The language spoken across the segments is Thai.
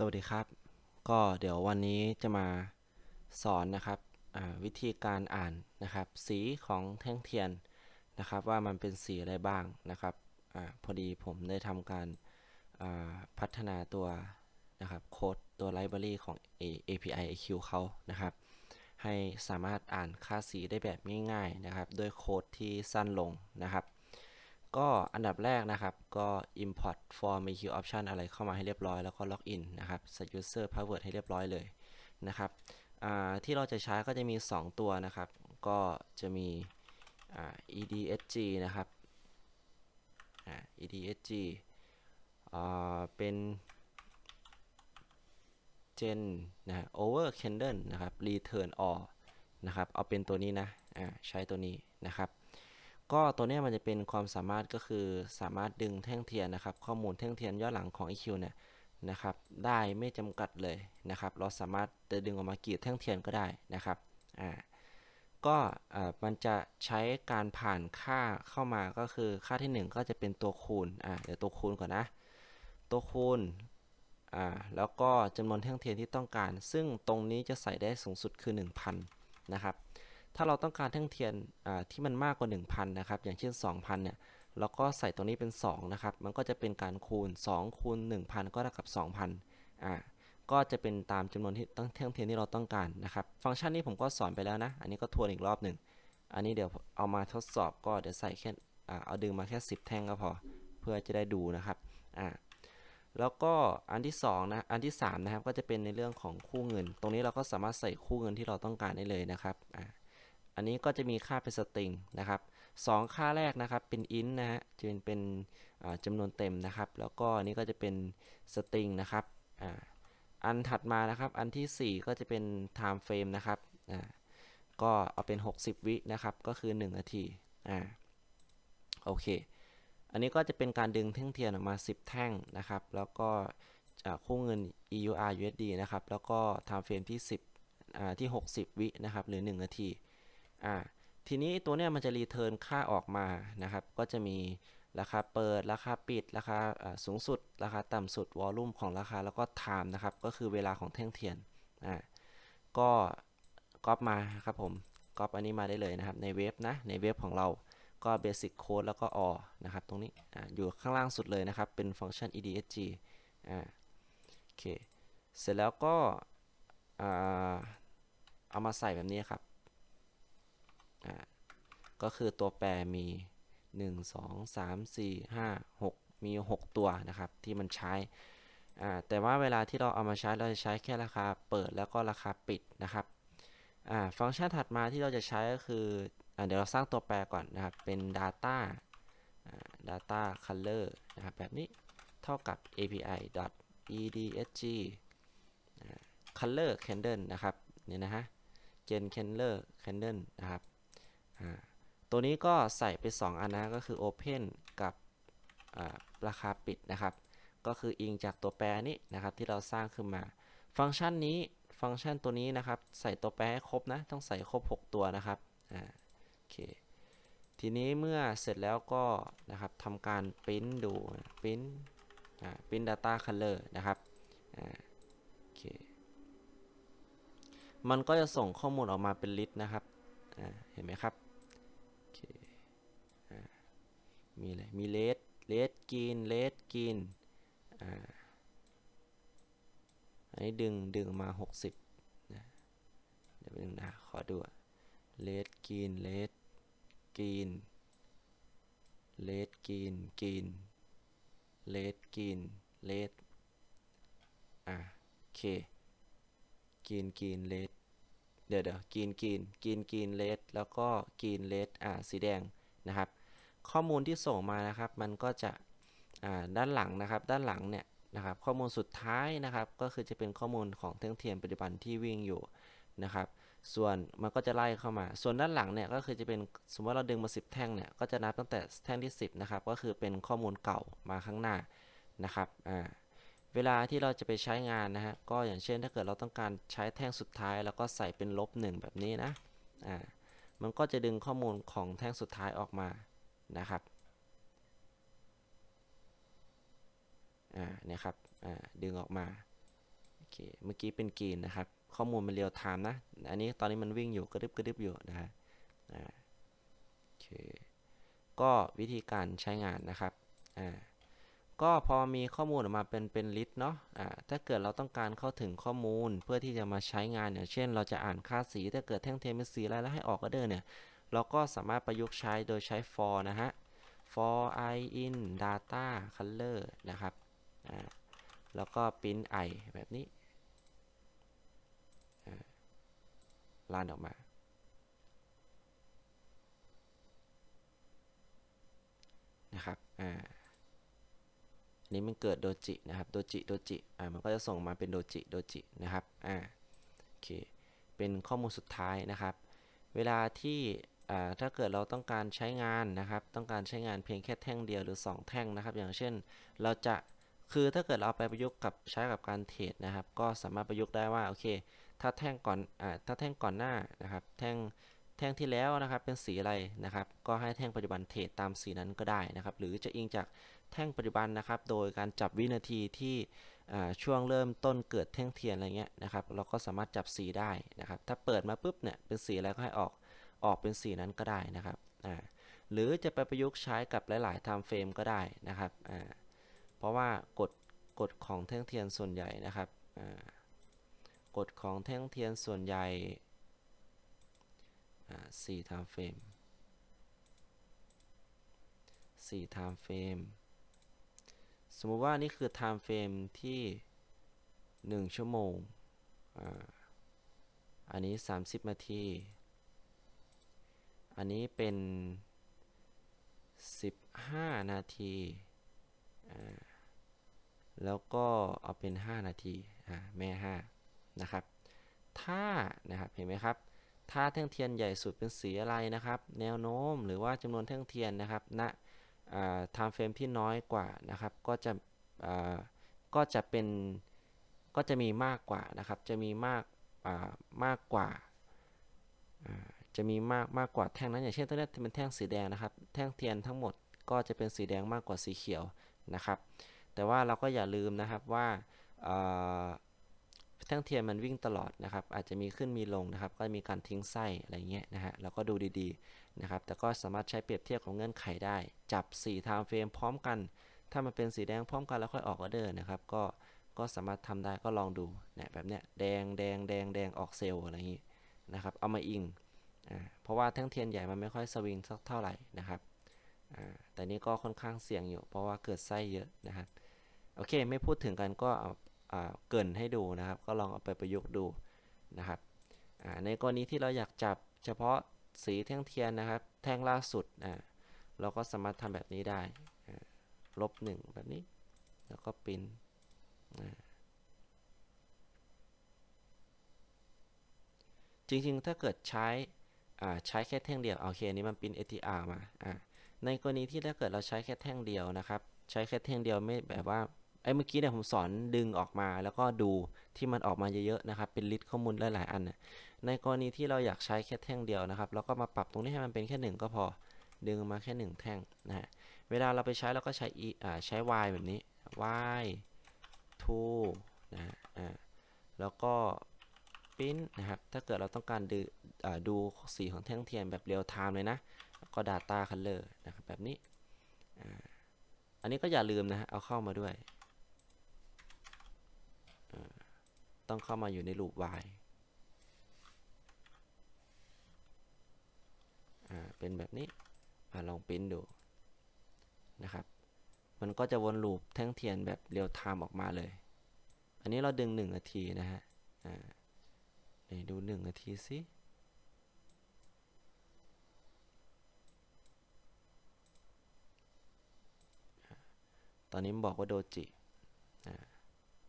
สวัสดีครับ ก็เดี๋ยววันนี้จะมาสอนนะครับวิธีการอ่านนะครับ สีของแท่งเทียนนะครับ ว่ามันเป็นสีอะไรบ้างนะครับอพอดีผมได้ทำการพัฒนาตัวนะครับโค้ดตัวไลบรารีของ API IQ เขานะครับ ให้สามารถอ่านค่าสีได้แบบง่ายๆนะครับ ด้วยโค้ดที่สั้นลงนะครับ ก็อันดับแรกนะครับ ก็ import form EQ option อะไรเข้ามาให้เรียบร้อย แล้วก็ login นะครับ set user password ให้เรียบร้อยเลยนะครับที่เราจะใช้ก็จะมี 2 ตัวนะครับ ก็จะมี EDSG นะครับ EDSG เป็น gen นะ over candle นะครับ return all นะครับ เอาเป็นตัวนี้นะ ใช้ตัวนี้นะครับ ก็ตัวนี้มันจะเป็นความสามารถก็คือสามารถดึงแท่งเทียนนะครับ ข้อมูลแท่งเทียนย้อนหลังของ EQ เนี่ยนะครับ ได้ไม่จำกัดเลยนะครับ เราสามารถจะดึงออกมากี่แท่งเทียนก็ได้นะครับอ่าก็อ่ามันจะใช้การผ่านค่าเข้ามาก็คือค่าที่ 1 ก็จะเป็นตัวคูณอ่าเดี๋ยวตัวคูณก่อนนะ ตัวคูณอ่าแล้วก็จำนวนแท่งเทียนที่ต้องการ ซึ่งตรงนี้จะใส่ได้สูงสุดคือ 1,000 นะครับ ถ้าเราต้องการแท่งเทียนที่มันมากกว่า 1,000 นะครับ อย่างเช่น 2,000 เนี่ยเราก็ใส่ตรงนี้เป็น 2 นะครับ มันก็จะเป็นการคูณ 2 คูณ 1,000 ก็เท่ากับ 2,000 อ่า ก็จะเป็นตามจำนวนที่ต้องแท่งเทียนที่เราต้องการนะครับ ฟังก์ชันนี้ผมก็สอนไปแล้วนะ อันนี้ก็ทวนอีกรอบหนึ่ง อันนี้เดี๋ยวเอามาทดสอบก็เดี๋ยวใส่แค่เอาดึงมาแค่ 10 แท่งก็พอ เพื่อจะได้ดูนะครับ อ่า แล้วก็อันที่2นะ อันที่3นะครับ ก็จะเป็นในเรื่องของคู่เงิน ตรงนี้เราก็สามารถใส่คู่เงินที่เราต้องการได้เลยนะครับ อ่า อันนี้ก็จะมีค่าเป็นสตริงนะครับสองค่าแรกนะครับเป็น int นะฮะจะเป็นเป็นจำนวนเต็มนะครับ แล้วก็อันนี้ก็จะเป็นสตริงนะครับอ,อันถัดมานะครับ อันทีสี่ 4 ก็จะเป็น time frame นะครับก็เอาเป็น 60 วินะครับ ก็คือ 1 นาทีอ่าโอเค อันนี้ก็จะเป็นการดึงแท่งเทียนออกมา 10 แท่งนะครับ แล้วก็คู่เงิน EUR USD นะครับ แล้วก็ time frame ที่ 10อ่าที่ 60 วินะครับ หรือ 1 นาที อ่าทีนี้ตัวเนี้ยมันจะรีเทิร์นค่าออกมานะครับ ก็จะมีราคาเปิด ราคาปิด ราคาสูงสุด ราคาต่ำสุด วอลลุ่มของราคา แล้วก็ไทม์นะครับ ก็คือเวลาของแท่งเทียน อ่า ก็ก๊อปมาครับผม ก๊อปอันนี้มาได้เลยนะครับ ในเว็บนะ ในเว็บของเรา ก็ Basic Code แล้วก็ OR นะครับ ตรงนี้ออยู่ข้างล่างสุดเลยนะครับ เป็นฟังก์ชัน EDSG อ่า โอเค เสร็จแล้วก็ เอามาใส่แบบนี้ครับ อ่าก็คือตัวแปรมี 1 2 3 4 5 6 มี 6 ตัวนะครับที่มันใช้อ่าแต่ว่าเวลาที่เราเอามาใช้เราจะใช้แค่ราคาเปิดแล้วก็ราคาปิดนะครับอ่าฟังก์ชันถัดมาที่เราจะใช้ก็คืออ่าเดี๋ยวเราสร้างตัวแปรก่อนนะครับเป็น data อ่า data color นะครับแบบนี้เท่ากับ api edsg color candle นะครับเนี่ยนะฮะ gen color candle นะครับ ตัวนี้ก็ใส่ไป 2 อันนะก็คือ Open กับราคาปิดนะครับ ก็คืออิงจากตัวแปรนี้นะครับที่เราสร้างขึ้นมา ฟังก์ชันนี้ฟังก์ชันตัวนี้นะครับ ใส่ตัวแปรให้ครบนะ ต้องใส่ครบ 6 ตัวนะครับอ่าโอเคทีนี้เมื่อเสร็จแล้วก็นะครับทำการปริ้นดูปริ้นอ่าปริ้น data color นะครับอ่าโอเคมันก็จะส่งข้อมูลออกมาเป็นลิสต์นะครับอ่าเห็นไหมครับ มีอะไร มีเลดเลดกินเลดกินอ่าอันนี้ดึงดึงมา 60นะเดี๋ยวไปนึงนะขอดูเลดกินเลดกินเลดกินกินเลดกินเลดอ่าโอเคกินกินเลดเดี๋ยวเดี๋ยวกินกินกินกินเลดแล้วก็กินเลดอ่าสีแดงนะครับ ข้อมูลที่ส่งมานะครับ มันก็จะด้านหลังนะครับ ด้านหลังเนี่ยนะครับ ข้อมูลสุดท้ายนะครับ ก็คือจะเป็นข้อมูลของแท่งเทียนปัจจุบันที่วิ่งอยู่นะครับ ส่วนมันก็จะไล่เข้ามา ส่วนด้านหลังเนี่ยก็คือจะเป็นสมมติว่าเราดึงมา 10 แท่งเนี่ย ก็จะนับตั้งแต่แท่งที่ 10นะครับ ก็คือเป็นข้อมูลเก่ามาข้างหน้านะครับอ่าเวลาที่เราจะไปใช้งานนะฮะ ก็อย่างเช่นถ้าเกิดเราต้องการใช้แท่งสุดท้าย แล้วก็ใส่เป็นลบหนึ่งแบบนี้นะ อ่า มันก็จะดึงข้อมูลของแท่งสุดท้ายออกมา นะครับอ่าเนี่ยครับอ่าดึงออกมาเคเมื่อกี้เป็นกรีนนะครับ ข้อมูลมันเรียลไทม์นะ อันนี้ตอนนี้มันวิ่งอยู่กระดึบกระดึบอยู่นะฮะอ่าโอเคก็วิธีการใช้งานนะครับอ่าก็พอมีข้อมูลออกมาเป็นเป็นลิสต์เนาะอ่าถ้าเกิดเราต้องการเข้าถึงข้อมูลเพื่อที่จะมาใช้งานอย่างเช่น เราจะอ่านค่าสีถ้าเกิดแท่งเทียนเป็นสีอะไรแล้วให้ออกก็เดินเนี่ย เราก็สามารถประยุกต์ใช้โดยใช้ for นะฮะ for i in data color นะครับ แล้วก็ print i แบบนี้อ่าลานออกมา นะครับ อ่าอันนี้มันเกิดโดจินะครับ โดจิ โดจิ อ่า มันก็จะส่งมาเป็นโดจิ โดจิ นะครับ อ่า โอเค เป็นข้อมูลสุดท้ายนะครับ เวลาที่ ถ้าเกิดเราต้องการใช้งานนะครับ ต้องการใช้งานเพียงแค่แท่งเดียวหรือ 2 แท่งนะครับ อย่างเช่นเราจะคือถ้าเกิดเราเอาไปประยุกต์กับใช้กับการเทรดนะครับ ก็สามารถประยุกต์ได้ว่าโอเค ถ้าแท่งก่อนอถ้าแท่งก่อนหน้านะครับ แท่งแท่งที่แล้วนะครับเป็นสีอะไรนะครับ ก็ให้แท่งปัจจุบันเทรดตามสีนั้นก็ได้นะครับ หรือจะอิงจากแท่งปัจจุบันนะครับ โดยการจับวินาทีที่ช่วงเริ่มต้นเกิดแท่งเทียนอะไรเงี้ยนะครับ เราก็สามารถจับสีได้นะครับ ถ้าเปิดมาปุ๊บเนี่ยเป็นสีอะไรก็ให้ออก ออกเป็นสีนั้นก็ได้นะครับอ่าหรือจะไปประยุกต์ใช้กับหลายๆ time frame ก็ได้นะครับอ่าเพราะว่ากฎกฎของแท่งเทียนส่วนใหญ่นะครับอ่ากฎของแท่งเทียนส่วนใหญ่อ่าสี่ time frame สี่ time frame สมมุติว่านี่คือ time frame ที่ 1 ชั่วโมงอ่าอันนี้ 30นาที อันนี้เป็น 15 นาที แล้วก็เอาเป็น 5 นาที แม่ 5 นะครับ ถ้านะครับ เห็นไหมครับ ถ้าแท่งเทียนใหญ่สุดเป็นสีอะไรนะครับ แนวโน้มหรือว่าจำนวนแท่งเทียนนะครับณอ่า time frame ที่น้อยกว่านะครับ ก็จะก็จะเป็น ก็จะมีมากกว่านะครับ จะมีมากมากกว่า จะมีมากมากกว่าแท่งนั้นอย่างเช่นตัวนี้เป็นแท่งสีแดงนะครับ แท่งเทียนทั้งหมดก็จะเป็นสีแดงมากกว่าสีเขียวนะครับ แต่ว่าเราก็อย่าลืมนะครับว่าแท่งเทียนมันวิ่งตลอดนะครับ อาจจะมีขึ้นมีลงนะครับ ก็มีการทิ้งไส้อะไรเงี้ยนะฮะเราก็ดูดีๆนะครับ แต่ก็สามารถใช้เปรียบเทียบของเงื่อนไขได้ จับ4 time frame พร้อมกัน ถ้ามันเป็นสีแดงพร้อมกันแล้วค่อยออกออเดอร์นะครับก็ก็สามารถทำได้ก็ลองดูเนี่ยแบบเนี้ยแดงแดงแดงแดงออกเซลล์อะไรอย่างงี้นะครับ เอามาอิง เพราะว่าแท่งเทียนใหญ่มันไม่ค่อยสวิงสักเท่าไหร่นะครับแต่นี้ก็ค่อนข้างเสี่ยงอยู่ เพราะว่าเกิดไส้เยอะนะครับ โอเค ไม่พูดถึงกันก็เอาอ่าเกินให้ดูนะครับ ก็ลองเอาไปประยุกต์ดูนะครับในกรณีที่เราอยากจับเฉพาะสีแท่งเทียนนะครับ แท่งล่าสุดเราก็สามารถทำแบบนี้ได้ลบหนึ่งแบบนี้ แล้วก็ปริ้นจริงๆ ถ้าเกิดใช้ ใช้แค่แท่งเดียวโอเคอันนี้มันปริ้น ATR มาอ่าในกรณีที่ถ้าเกิดเราใช้แค่แท่งเดียวนะครับ ใช้แค่แท่งเดียวไม่แบบว่าไอ้เมื่อกี้เนี่ยผมสอนดึงออกมาแล้วก็ดูที่มันออกมาเยอะๆนะครับ เป็นลิสต์ข้อมูลหลายๆอันนะในกรณีที่เราอยากใช้แค่แท่งเดียวนะครับเราก็มาปรับตรงนี้ให้มันเป็นแค่หนึ่งก็พอดึงมาแค่หนึ่งแท่งนะฮะเวลาเราไปใช้เราก็ใช้ e อ่าใช้ y แบบนี้ y to นะฮะอ่าแล้วก็ ปริ้นนะครับ ถ้าเกิดเราต้องการดูดูสีของแท่งเทียนแบบเรียลไทม์เลยนะ ก็ data color นะครับแบบนี้ อันนี้ก็อย่าลืมนะฮะเอาเข้ามาด้วย ต้องเข้ามาอยู่ใน loop while อ่าเป็นแบบนี้อลองปริ้นดูนะครับ มันก็จะวนลูปแท่งเทียนแบบเรียลไทม์ออกมาเลย อันนี้เราดึง 1 นาทีนะฮะ อ่า ไหนดู1นาทีสิตอนนี้มันบอกว่าโดจิ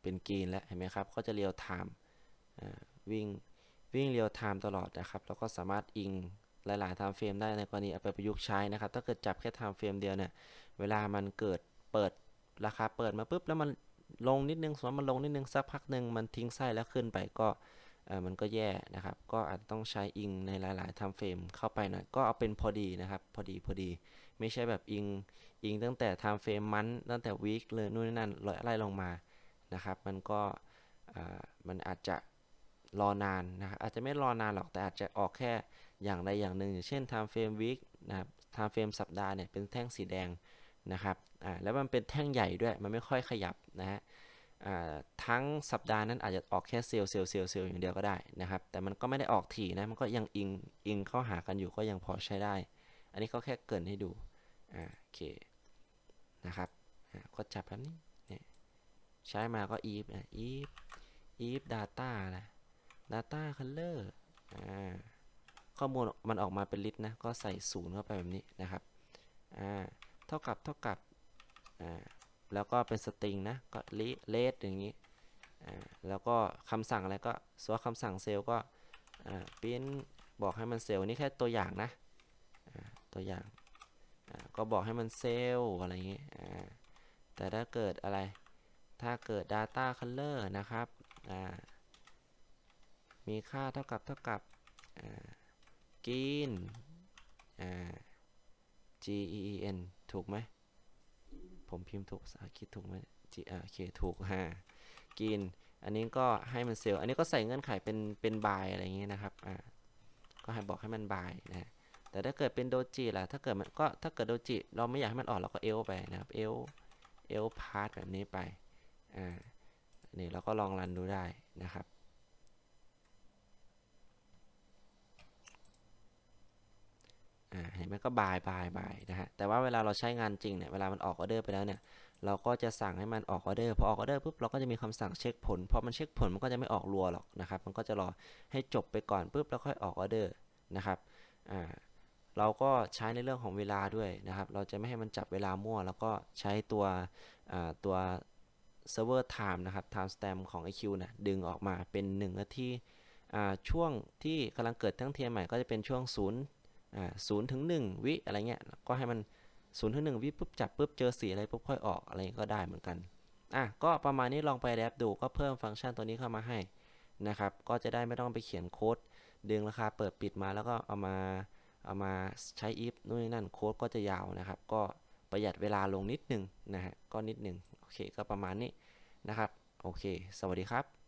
เป็นกรีนแล้วเห็นไหมครับก็จะเรียลไทม์วิ่งวิ่งเรียลไทม์ตลอดนะครับ แล้วก็สามารถอิงหลายๆ time frame ได้ในกรณีเอาไปประยุกต์ใช้นะครับ ถ้าเกิดจับแค่ time frame เดียวเนี่ย เวลามันเกิดเปิดราคาเปิดมาปุ๊บ แล้วมันลงนิดนึงสมมติมันลงนิดนึงสักพักหนึ่งมันทิ้งไส้แล้วขึ้นไปก็ มันก็แย่นะครับ ก็อาจต้องใช้อิงในหลายๆ time frame เข้าไปหน่อยก็เอาเป็นพอดีนะครับ พอดีพอดี ไม่ใช่แบบอิง อิงตั้งแต่ time frame มันตั้งแต่ week เลยนู่นนี่นั่นไล่ลงมา นะครับ มันก็มันอาจจะรอนานนะครับ อาจจะไม่รอนานหรอก แต่อาจจะออกแค่อย่างใดอย่างหนึ่ง อย่างเช่น time frame week นะครับ time frame สัปดาห์เนี่ยเป็นแท่งสีแดงนะครับ อ่า แล้วมันเป็นแท่งใหญ่ด้วย มันไม่ค่อยขยับนะฮะ ทั้งสัปดาห์นั้นอาจจะออกแค่เซลล์เซลล์เซลล์เซลล์อย่างเดียวก็ได้นะครับ แต่มันก็ไม่ได้ออกถี่นะ มันก็ยังอิงอิงเข้าหากันอยู่ก็ยังพอใช้ได้ อันนี้ก็แค่เกินให้ดูอ่าโอเคนะครับก็จับแบบนี้เนี่ยใช้มาก็ if นะ if if data นะ data color อ่าข้อมูลมันออกมาเป็นลิตรนะ ก็ใส่ศูนย์เข้าไปแบบนี้นะครับอ่าเท่ากับเท่ากับอ่า แล้วก็เป็นสตริงนะก็ลิเลสอย่างนี้แล้วก็คำสั่งอะไรก็ส่วนคำสั่งเซลล์ก็ปิ้นบอกให้มันเซลล์นี่แค่ตัวอย่างนะตัวอย่างก็บอกให้มันเซลล์อะไรอย่างนี้แต่ถ้าเกิดอะไรถ้าเกิด data color นะครับมีค่าเท่ากับเท่ากับกิน G E E N ถูกไหม ผมพิมพ์ถูกภาษาอังกฤษถูกไหม G อ่าโอเคถูกฮะกิน อันนี้ก็ให้มันเซลล์ อันนี้ก็ใส่เงื่อนไขเป็นเป็นบายอะไรอย่างเงี้ยนะครับ อ่า ก็ให้บอกให้มันบายนะ แต่ถ้าเกิดเป็นโดจิล่ะ ถ้าเกิดมันก็ถ้าเกิดโดจิเราไม่อยากให้มันออกเราก็เอลไปนะครับ เอล เอลพาร์ทแบบนี้ไป อ่า นี่เราก็ลองรันดูได้นะครับ อ่าเห็นไหมก็บายบายบายนะฮะแต่ว่าเวลาเราใช้งานจริงเนี่ยเวลามันออกออเดอร์ไปแล้วเนี่ยเราก็จะสั่งให้มันออกออเดอร์พอออกออเดอร์ปุ๊บเราก็จะมีคำสั่งเช็คผลพอมันเช็คผลมันก็จะไม่ออกรัวหรอกนะครับ มันก็จะรอให้จบไปก่อนปุ๊บแล้วค่อยออกออเดอร์นะครับอ่าเราก็ใช้ในเรื่องของเวลาด้วยนะครับ เราจะไม่ให้มันจับเวลามั่ว แล้วก็ใช้ตัวอ่าตัว server time นะครับ time stamp ของ IQ นะดึงออกมาเป็น1นาทีอ่าช่วงที่กำลังเกิดทั้งเทียมใหม่ก็จะเป็นช่วง 0อ่า0ถึง1วิอะไรเงี้ยก็ให้มัน0ถึง1วิปุ๊บจับปุ๊บเจอสีอะไรปุ๊บค่อยออกอะไรก็ได้เหมือนกันอะก็ประมาณนี้ลองไปแอปดูก็เพิ่มฟังก์ชันตัวนี้เข้ามาให้นะครับก็จะได้ไม่ต้องไปเขียนโค้ดดึงราคาเปิดปิดมาแล้วก็เอามาเอามาใช้ if นู่นนนั่นโค้ดก็จะยาวนะครับ ก็ประหยัดเวลาลงนิดนึงนะฮะก็นิดนึงโอเคก็ประมาณนี้นะครับ โอเค สวัสดีครับ